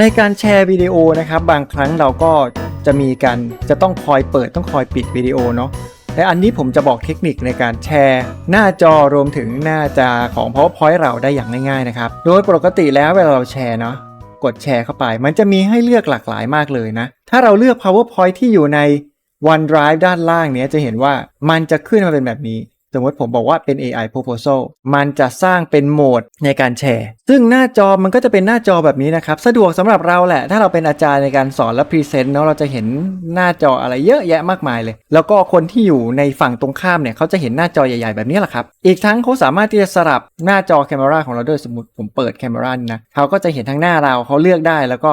ในการแชร์วิดีโอนะครับ บางครั้งเราก็จะมีการจะต้องคอยเปิดต้องคอยปิดวิดีโอเนาะและอันนี้ผมจะบอกเทคนิคในการแชร์ หน้าจอรวมถึงหน้าจาของ PowerPoint เราได้อย่างง่ายๆนะครับ โดยปกติแล้วเวลาเราแชร์เนาะกดแชร์เข้าไป มันจะมีให้เลือกหลากหลายมากเลยนะ ถ้าเราเลือก PowerPoint ที่อยู่ใน OneDrive ด้านล่างเนี้ยจะเห็นว่ามันจะขึ้นมาเป็นแบบนี้ สมมติผมบอกว่าเป็น AI proposal มันจะสร้างเป็นโหมดในการแชร์ ซึ่งหน้าจอมันก็จะเป็นหน้าจอแบบนี้นะครับ สะดวกสำหรับเราแหละ ถ้าเราเป็นอาจารย์ในการสอนและพรีเซนต์เนาะเราจะเห็นหน้าจออะไรเยอะแยะมากมายเลย แล้วก็คนที่อยู่ในฝั่งตรงข้ามเนี่ยเขาจะเห็นหน้าจอใหญ่ๆแบบนี้แหละครับ อีกทั้งเขาสามารถที่จะสลับหน้าจอแคมราของเราด้วยสมมติผมเปิดแคมรานี่นะเขาก็จะเห็นทั้งหน้าเราเขาเลือกได้แล้วก็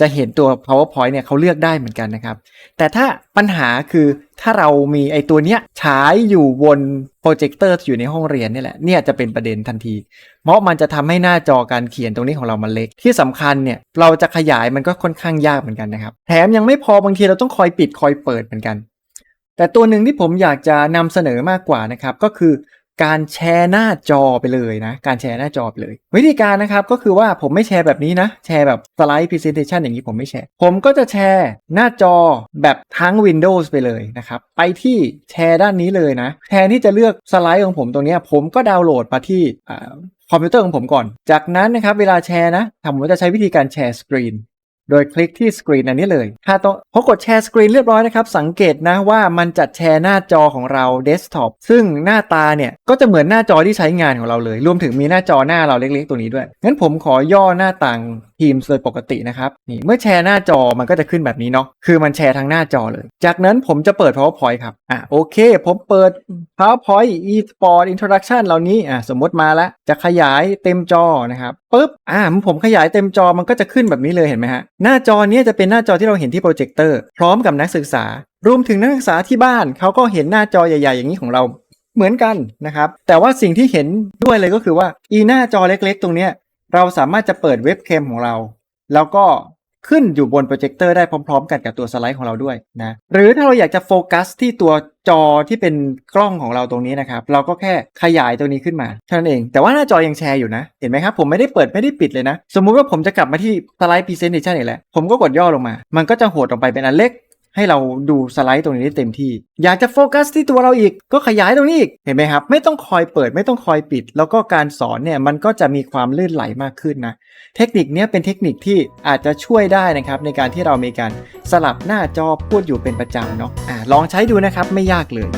จะเห็นตัว powerpoint เนี่ยเขาเลือกได้เหมือนกันนะครับ แต่ถ้าปัญหาคือถ้าเรามีไอตัวเนี้ยฉายอยู่บนโปรเจคเตอร์อยู่ในห้องเรียนนี่แหละเนี่ยจะเป็นประเด็นทันที เพราะมันจะทำให้หน้าจอการเขียนตรงนี้ของเรามันเล็ก ที่สำคัญเนี่ยเราจะขยายมันก็ค่อนข้างยากเหมือนกันนะครับ แถมยังไม่พอบางทีเราต้องคอยปิดคอยเปิดเหมือนกัน แต่ตัวหนึ่งที่ผมอยากจะนำเสนอมากกว่านะครับก็คือ การแชร์หน้าจอไปเลยนะ การแชร์หน้าจอไปเลย วิธีการนะครับก็คือว่าผมไม่แชร์แบบนี้นะ แชร์แบบสไลด์ Presentation อย่างนี้ผมไม่แชร์ ผมก็จะแชร์หน้าจอแบบทั้ง Windows ไปเลยนะครับ ไปที่แชร์ด้านนี้เลยนะ แทนที่จะเลือกสไลด์ของผมตรงนี้ผมก็ดาวน์โหลดมาที่คอมพิวเตอร์ของผมก่อน จากนั้นนะครับเวลาแชร์นะผมจะใช้วิธีการแชร์สกรีน โดยคลิกที่สกรีนอันนี้เลย ถ้าต้องพอกดแชร์สกรีนเรียบร้อยนะครับ สังเกตนะว่ามันจะแชร์หน้าจอของเราเดสก์ท็อปซึ่งหน้าตาเนี่ย ก็จะเหมือนหน้าจอที่ใช้งานของเราเลย รวมถึงมีหน้าจอหน้าเราเล็กๆ ตัวนี้ด้วย งั้นผมขอย่อหน้าต่าง Teams โดยปกตินะครับนี่เมื่อแชร์หน้าจอมันก็จะขึ้นแบบนี้เนาะคือมันแชร์ทั้งหน้าจอเลย จากนั้นผมจะเปิด PowerPoint ครับอะโอเค ผมเปิด PowerPoint eSport Introduction เหล่านี้อะสมมติมาแล้วจะขยายเต็มจอนะครับปุ๊บอ่าผมขยายเต็มจอมันก็จะขึ้นแบบนี้เลยเห็นไหมฮะหน้าจอเนี้ยจะเป็นหน้าจอที่เราเห็นที่โปรเจคเตอร์พร้อมกับนักศึกษารวมถึงนักศึกษาที่บ้านเขาก็เห็นหน้าจอใหญ่ ๆ อย่างนี้ของเราเหมือนกันนะครับ แต่ว่าสิ่งที่เห็นด้วยเลยก็คือว่าอีหน้าจอเล็ก ๆ ตรงเนี้ย เราสามารถจะเปิดเว็บแคมของเรา แล้วก็ขึ้นอยู่บนโปรเจคเตอร์ได้พร้อม ๆ กันกับตัวสไลด์ของเราด้วยนะ หรือถ้าเราอยากจะโฟกัสที่ตัวจอที่เป็นกล้องของเราตรงนี้นะครับ เราก็แค่ขยายตัวนี้ขึ้นมาเท่านั้นเอง แต่ว่าหน้าจอยังแชร์อยู่นะ เห็นไหมครับ ผมไม่ได้เปิดไม่ได้ปิดเลยนะ สมมุติว่าผมจะกลับมาที่สไลด์ Presentation อีกแล้ว ผมก็กดย่อลงมา มันก็จะโหดลงไปเป็นอันเล็ก ให้เราดูสไลด์ตรงนี้ได้เต็มที่ อยากจะโฟกัสที่ตัวเราอีก ก็ขยายตรงนี้อีก เห็นไหมครับ ไม่ต้องคอยเปิดไม่ต้องคอยปิด แล้วก็การสอนเนี่ยมันก็จะมีความลื่นไหลมากขึ้นนะ เทคนิคนี้เป็นเทคนิคที่อาจจะช่วยได้นะครับในการที่เรามีการสลับหน้าจอพูดอยู่เป็นประจำเนาะอะลองใช้ดูนะครับไม่ยากเลย